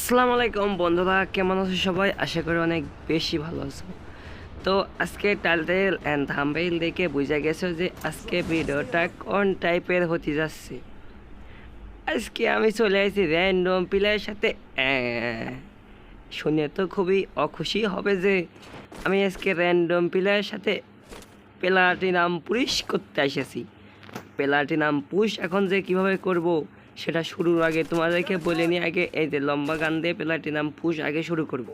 আসসালামু আলাইকুম, বন্ধুরা, কেমন আছো সবাই? আশা করি অনেক বেশি ভালো আছো। তো আজকে টাইটেল অ্যান্ড থাম্বেইল দেখে বুঝা গেছো যে আজকে ভিডিওটা কোন টাইপের হতে যাচ্ছে। আজকে আমি চলে আসি র্যান্ডম প্লেয়ারের সাথে। শুনে তো খুবই অখুশি হবে যে আমি আজকে র্যান্ডম প্লেয়ারের সাথে প্লাটিনাম পুলিশ করতে এসেছি। প্লাটিনাম পুশ এখন যে কীভাবে করব? সেটা শুরুর আগে তোমাদেরকে বলে নিয়ে আগে এই যে লম্বা গান দিয়ে প্লাটিনাম পুশ আগে শুরু করব।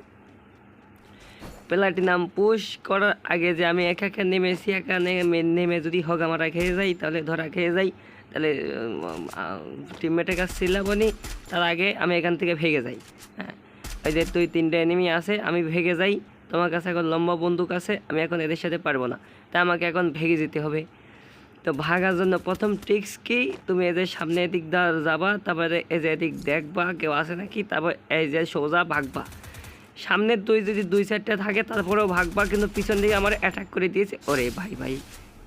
প্লাটিনাম পুশ করার আগে যে আমি একা একা নেমেছি, একা নেমে নেমে যদি হগ আমার খেয়ে যাই, তাহলে ধরা খেয়ে যাই, তাহলে টিমমেটের কাছে চিল্লাবনি তার আগে আমি এখান থেকে ভেগে যাই হ্যাঁ। ওই যে তুই তিনটে এনিমি আছে, আমি ভেগে যাই, তোমার কাছে এখন লম্বা বন্দুক আছে, আমি এখন এদের সাথে পারব না তাই আমাকে এখন ভেগে যেতে হবে। তো ভাগার জন্য প্রথম ট্রিক্স কি? তুমি এদের সামনে এদিক যাবা, তারপরে এই যে এদিক দেখবা, কেউ আছে নাকি? তারপর এই যে সোজা ভাগবা। সামনের দুই যদি দুই চারটে থাকে, তারপরেও ভাগবা, কিন্তু পিছন দিকে আমার অ্যাটাক করে দিয়েছে। ওরে ভাই ভাই।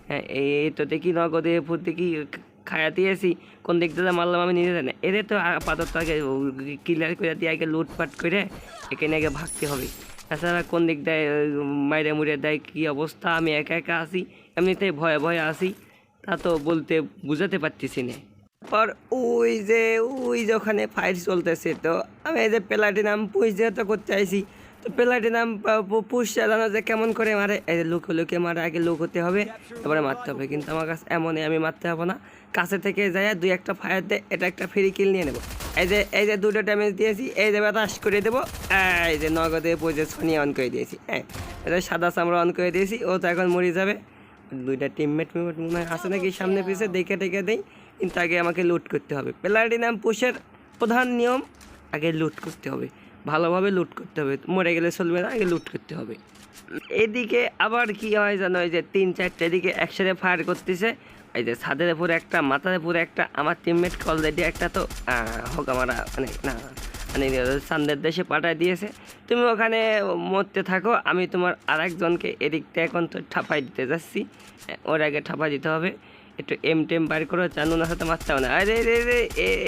হ্যাঁ এই এই তো দেখি নগদে ফুট দেখি খায়া দিয়েছি। কোন দিক দিয়ে মারলাম আমি নিজে জানি। এদের তো আপাতত আগে ক্লিয়ার করে দিয়ে আগে লুটপাট করে এখানে আগে ভাগতে হবে। তাছাড়া কোন দিক দেয় মাইরে মুড়ে দেয়, কী অবস্থা? আমি একা একা আসি এমনিতেই ভয়ে ভয়ে আসি তা তো বলতে বুঝাতে পারতেছি না। পর ওই যে ওই যে ওখানে ফাইট চলতেছে তো, আমি এই যে প্লাটিনাম পুষ যেহেতু করতে আইছি, তো প্লাটিনাম পুষ চালানো যে কেমন করে মারে, এই যে লুকে লুকে মারে আগে লুক হতে হবে, তারপরে মারতে হবে। কিন্তু আমার কাছে এমনই আমি মারতে হবে না, কাছে থেকে যাই দুই একটা ফায়ার দিয়ে এটা একটা ফ্রি কিল নিয়ে নেব। এই যে এই যে দুটো ড্যামেজ দিয়েছি, এই যে বাতাস করে দেবো, এই যে নগদে পুজো সোনিয়া অন করে দিয়েছি হ্যাঁ এটা সাদা চামড়া অন করে দিয়েছি, ও তো এখন মরে যাবে। দুইটা টিমমেট মিমেট মনে হয় আছে নাকি? সামনে পিছে দেখে টেকে দেই কিন্তু আগে আমাকে লুট করতে হবে। প্লাটিনাম পুষের প্রধান নিয়ম আগে লুট করতে হবে। ভালোভাবে লুট করতে হবে। মরে গেলে চলবে না আগে লুট করতে হবে। এদিকে আবার কি হয় জানো এই যে তিন চারটে দিকে একসাথে ফায়ার করতেছে। এই যে ছাদের উপরে একটা মাথার উপরে একটা আমার টিমমেট কল অলরেডি একটা তো হোক আমার মানে না মানে সান্দের দেশে পাঠায় দিয়েছে। তুমি ওখানে মরতে থাকো, আমি তোমার আরেকজনকে এদিক থেকে এখন তো ঠাপাই দিতে যাচ্ছি। ওর আগে ঠাপাই দিতে হবে। একটু এম টেম বার করো চানুনার সাথে মারতে হবে না। আরে, রে রে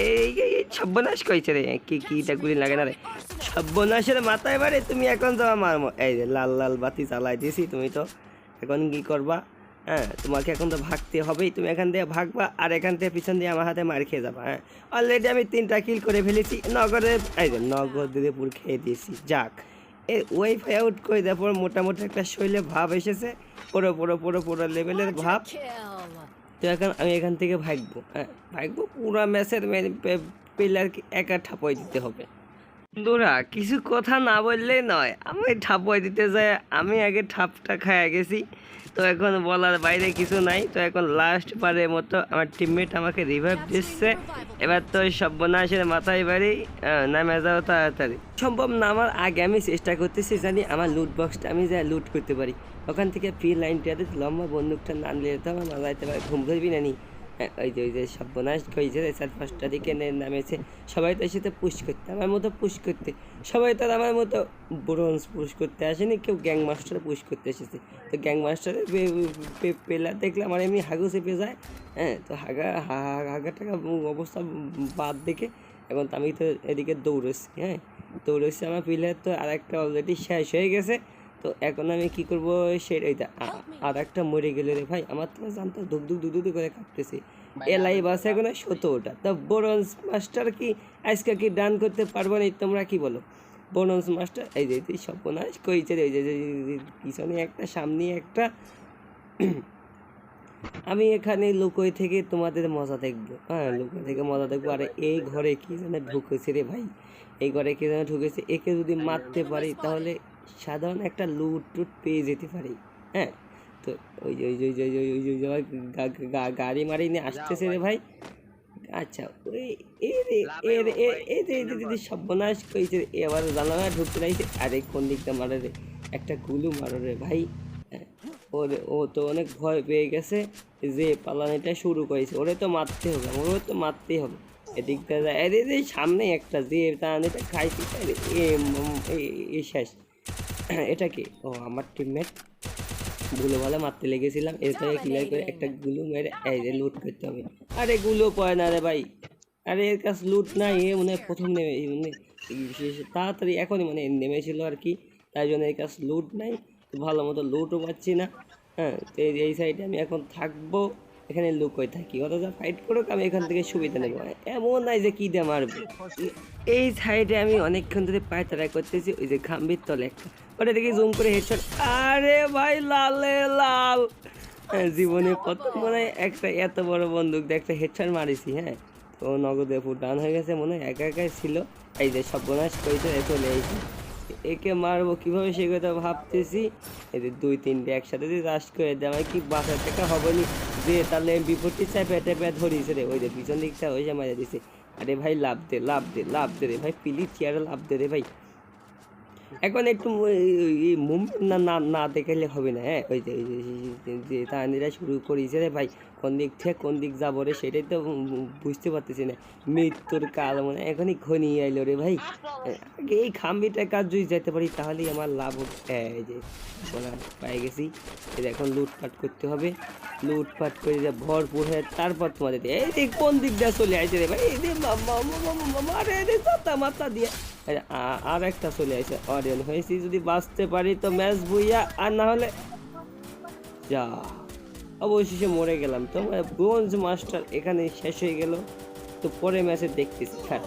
এই সর্বনাশ করেছে রে। কি কি, এটা গুলি লাগে না রে। সর্বনাশের মাথায় বারে তুমি এখন যাওয়া মারমো। এই যে লাল লাল বাতি চালাই দিয়েছি, তুমি তো এখন কি করবা? হ্যাঁ তোমাকে এখন তো ভাগতে হবেই। তুমি এখান থেকে ভাগবা আর এখান থেকে পিছন দিয়ে আমার হাতে মার খেয়ে যাবা হ্যাঁ। অলরেডি আমি তিনটা কিল করে ফেলেছি নগরে এই যে নগরপুর খেয়ে দিয়েছি যাক। এ ওয়াইফাই আউট করে দেওয়ার পর মোটামুটি একটা শৈলে ভাব এসেছে পুরো পুরো পুরো পুরো লেভেলের ভাব। তো এখন আমি এখান থেকে ভাগবো হ্যাঁ। ভাগবো পুরো ম্যাচের প্লেয়ারকে একা ঠাপাই দিতে হবে। বন্ধুরা, কিছু কথা না বললেই নয়। আমি ঠাপাই দিতে যাই, আমি আগে ঠাপটা খাইয়া গেছি। তো এখন বলার বাইরে কিছু নাই। তো এখন লাস্ট বারের মতো আমার টিমমেট আমাকে রিভাইভ দিচ্ছে। এবার তো ওই সর্বনাশের মাথায় বাড়ি নামে যাও তাড়াতাড়ি। সম্ভব নামার আগে আমি চেষ্টা করতেছি জানি আমার লুট বক্সটা আমি যা লুট করতে পারি। ওখান থেকে ফ্রি লাইনটাতে লম্বা বন্দুকটা না নিলে তো আমার যেতে পারে ঘুম ধরবি না নি? ওই যে ওই যে সর্বনাশ হয়েছে চার পাঁচটা দিকে নামেছে। সবাই তো এসে পুশ করতে, আমার মতো পুশ করতে। সবাই তো আর আমার মতো ব্রোঞ্জ পুশ করতে আসেনি, কেউ গ্যাং মাস্টার পুশ করতে এসেছে। তো গ্যাং মাস্টারের পেলার দেখলে আমার এমনি হাগু চেপে যায়। হ্যাঁ তো হাগা হাগা টাকা অবস্থা বাদ দেখে এখন আমি তো এদিকে দৌড়েছি হ্যাঁ। দৌড়েছি আমার প্লেয়ার তো আর একটা অলরেডি শেষ হয়ে গেছে। তো এখন আমি কি করব? সেটাই আর একটা মরে গেলে রে ভাই আমার তো জানতো ধুক ধুক ধুক করে কাঁপতেছে। এ লাইভ আছে এখন সতেরোটা। তো ব্রোঞ্জ মাস্টার কি আজকে কি ডান করতে পারব না? তোমরা কি বলো? ব্রোঞ্জ মাস্টার এই যে সর্বনাশ কইছে রে, এই যে পিছনে একটা সামনে একটা। আমি এখানে লুকোয় থেকে তোমাদের মজা দেখব। হ্যাঁ লুকোয় থেকে মজা দেখব। আর এই ঘরে কি যেন ঢুকেছে রে ভাই? এই ঘরে কি যেন ঢুকেছে? একে যদি মারতে পারি তাহলে সাধারণ একটা লুট টুট পেয়ে যেতে পারি হ্যাঁ তো ওই যে ওই যে ওই যে ওই ওই যে ওই গাড়ি মারি নিয়ে আসতেছে রে ভাই আচ্ছা ওই এ রে এ রে এ যে সর্বনাশ করেছে এবার জানালা ঢুকতে লাগছে আরে কোন দিকটা মারে রে একটা গুলু মারো রে ভাই হ্যাঁ, ওরে ও তো অনেক ভয় পেয়ে গেছে যে পালানিটা শুরু করেছে ওরে তো মারতে হবে ওরে তো মারতেই হবে এদিকটা এর সামনে একটা যে টানিটা খাইছি এ শেষ এটা কি? ও, আমার টিমমেটগুলো ভালো মারতে লেগেছিলাম। এরপরে ক্লিয়ার করে একটা গুলো মেরে এই যে লুট করতে হবে। আরে গুলো পয় না রে ভাই? আরে এর কাছে লুট নাই, এ মনে প্রথম নেমে মানে বিশেষ- তাড়াতাড়ি এখনই মানে নেমেছিল আর কি। তাই জন্য এর কাজ লুট নাই। ভালো মতো লুটও পাচ্ছি না। হ্যাঁ তো এই সাইডে আমি এখন থাকব। এখানে লুক হয়ে থাকি। অথচ ফাইট করুক আমি এখান থেকে সুবিধা নেব। এমন নাই যে কি দিয়ে মারবো। এই সাইডে আমি অনেকক্ষণ ধরে পায়ে তারা করতেছি ওই যে খাম্বির তলে একটা। ওটা দেখি জুম করে হেডশট আরে ভাই লালে লাল। হ্যাঁ, জীবনে প্রথম মনে হয় একটা এত বড় বন্দুক দিয়ে একটা হেডশট মারিছি হ্যাঁ। তো নগদে ফুট ডাউন হয়ে গেছে মনে হয় একা একাই ছিল। এই যে সব সর্বনাশ করেছে চলে এসেছি। একে মারবো কীভাবে সে কথা ভাবতেছি। যে দুই তিনটে একসাথে যদি রাশ করে দেয় আমার কি বাসা থেকে হবে নি যে তাহলে বিপত্তি চাপে টেপে ধরিয়েছে রে। ওই যে পিছন দিকটা, ওই যে মারা দিছে। আরে ভাই, লাভ দে লাভ দে লাভ দে রে ভাই, পিলি চেয়ারে লাভ দে রে ভাই। এখন একটু মুভমেন্ট না না না দেখালে হবে না হ্যাঁ ওই যে যে- তাহানিরা শুরু করেছে রে ভাই কোন দিক থেকে কোন দিক যাব রে সেটাই তো বুঝতে পারতেছি না মৃত্যুর কাল মানে এখনই ঘনিয়ে আইলো রে ভাই এই খাম্বিটা কাজ যদি যেতে পারি তাহলেই আমার লাভ হবে হ্যাঁ, এই যে বলা পাই গেছি এখন লুটপাট করতে হবে লুটপাট করে যে ভরপুর হয়ে তারপর তোমাদের এই কোন দিক দিয়ে চলে আসছে রে ভাই এই যে মা- মা- মা- মা- মা- মারে রে চাতা মাথা দিয়ে আর একটা চলে আসে অরিয়ন হয়েছি যদি বাঁচতে পারি তো ম্যাচ বুইয়া, আর না হলে যা। অবশেষে মরে গেলাম। তো ব্রোঞ্জ মাস্টার এখানে শেষ হয়ে গেল। তো পরে ম্যাচে দেখতেছি হ্যাঁ।